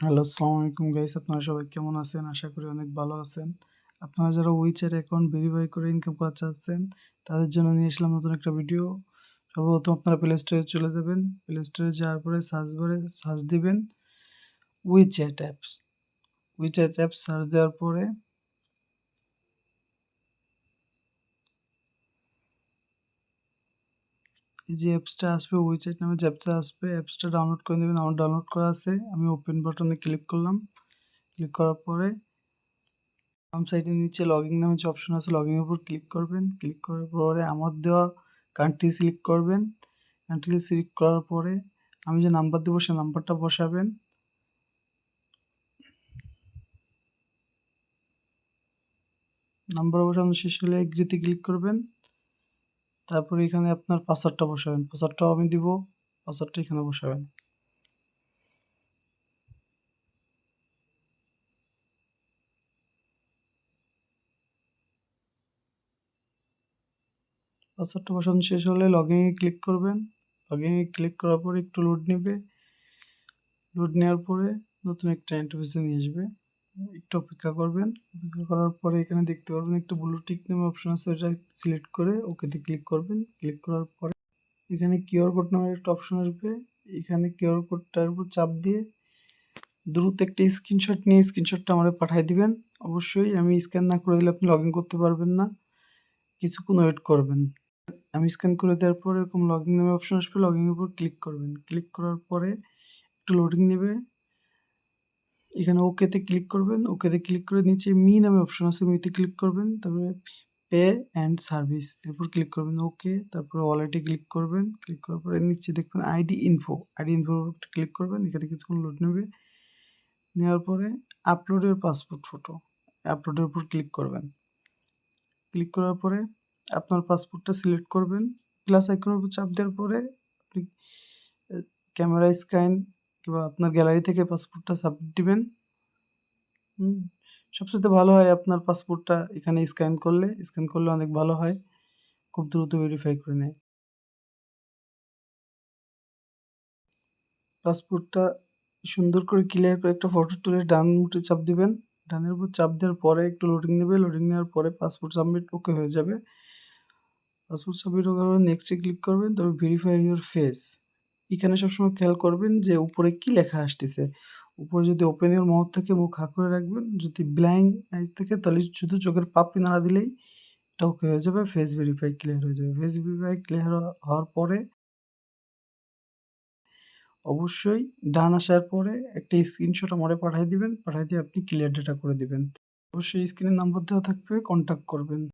Hello, আসসালামু আলাইকুম guys আপনারা সবাই কেমন আছেন? আশা করি অনেক ভালো আছেন। আপনারা যারা উইচের অ্যাকাউন্ট ভেরিফাই করে ইনকাম করা চাচ্ছেন, তাদের জন্য নিয়ে এসলাম নতুন একটা ভিডিও। সর্বপ্রথম আপনারা প্লে স্টোরে চলে যাবেন। প্লে স্টোরে যাওয়ার পরে সার্চ বারে সার্চ দিবেন WeChat apps. WeChat apps search দেওয়ার পরে যে অ্যাপসটা আসবে WeChat নামে যে অ্যাপসটা আসবে, অ্যাপসটা ডাউনলোড করে নেবেন। আমার ডাউনলোড করা আছে। আমি ওপেন বাটনে ক্লিক করলাম। ক্লিক করার পরে বাম সাইডের নিচে লগইন নামে যে অপশন আছে লগ লগইনের উপর ক্লিক করবেন। ক্লিক করার পরে আমার দেওয়া কান্ট্রি সিলেক্ট করবেন। কান্ট্রি সিলেক্ট করার পরে আমি যে নাম্বার দেবো সেই নাম্বারটা বসাবেন। নাম্বার বসানো শেষ হলে এগ্রিতে ক্লিক করবেন। তারপরে এখানে আপনার পাসওয়ার্ডটা বসাবেন। পাসওয়ার্ডটাও আমি দিব। পাসওয়ার্ডটা এখানে বসাবেন। পাসওয়ার্ডটা বসানো শেষ হলে লগইনে ক্লিক করবেন। লগইনে ক্লিক করার পর একটু লোড নেবে। লোড নেওয়ার পরে নতুন একটা ইন্টারফেসে নিয়ে আসবে। একটু অপেক্ষা করবেন। অপেক্ষা করার পরে এখানে দেখতে পারবেন একটা ব্লু টিক নামে অপশন আছে, ওটা সিলেক্ট করে ওকেতে ক্লিক করবেন। ক্লিক করার পরে এখানে কিউআর কোড নামের একটা অপশন আসবে। এখানে কিউআর কোডটার উপর চাপ দিয়ে দ্রুত একটা স্ক্রিনশট নিয়ে স্ক্রিনশটটা আমারে পাঠিয়ে দিবেন। অবশ্যই আমি স্ক্যান না করে দিলে আপনি লগইন করতে পারবেন না। কিছুক্ষণ ওয়েট করবেন। আমি স্ক্যান করে দেওয়ার পর এরকম লগ ইন নামে অপশন আসবে লগইনের উপর ক্লিক করবেন। ক্লিক করার পরে একটু লোডিং নেবে। এখানে ওকেতে ক্লিক করবেন। ওকেতে ক্লিক করে নিচে মি নামে অপশন আছে মিতে ক্লিক করবেন। তারপরে পে অ্যান্ড সার্ভিস এরপর ক্লিক করবেন ওকে তারপরে ওয়ালেটে ক্লিক করবেন। ক্লিক করার পরে নিচে দেখবেন আইডি ইনফো আইডি ইনফোর ক্লিক করবেন। এখানে কিছুক্ষণ লোড নেবে। নেওয়ার পরে আপলোডের পাসপোর্ট ফটো আপলোডের উপর ক্লিক করবেন। ক্লিক করার পরে আপনার পাসপোর্টটা সিলেক্ট করবেন। প্লাস আইকনের উপর চাপ দেওয়ার পরে আপনি ক্যামেরা স্ক্যান কিংবা আপনার গ্যালারি থেকে পাসপোর্টটা সাবমিট দিবেন। সবচাইতে ভালো হয় আপনার পাসপোর্টটা এখানে স্ক্যান করলে, স্ক্যান করলে অনেক ভালো হয়। খুব দ্রুত ভেরিফাই করে নেয়। পাসপোর্টটা সুন্দর করে ক্লিয়ার করে একটা ফটো তুলে ডান মুটে চাপ দিবেন। ডানের উপর চাপ দেওয়ার পরে একটু লোডিং নেবে। লোডিং নেওয়ার পরে পাসপোর্ট সাবমিট ওকে হয়ে যাবে। পাসপোর্ট সাবমিট পর নেক্সটে ক্লিক করবেন। তারপর ভেরিফাই ইউর ফেস। এখানে সবসময় খেয়াল করবেন যে উপরে কি লেখা আসতেছে। উপরে যদি ওপেন ইউর মাউথ থাকে মুখ হা করে রাখবেন। যদি ব্ল্যাঙ্ক আইজ থাকে তাহলে শুধু চোখের পাপড়ি নাড়া দিলেই এটা ওকে হয়ে যাবে। ফেস ভেরিফাই ক্লিয়ার হয়ে যাবে। ফেস ভেরিফাই ক্লিয়ার হওয়ার পরে অবশ্যই ডান আসার পরে একটা স্ক্রিনশট আমারে পাঠিয়ে দিবেন। পাঠিয়ে দিয়ে আপনি ক্লিয়ার ডেটা করে দিবেন। অবশ্যই স্ক্রিনের নাম্বার দেওয়া থাকবে কন্ট্যাক্ট করবেন।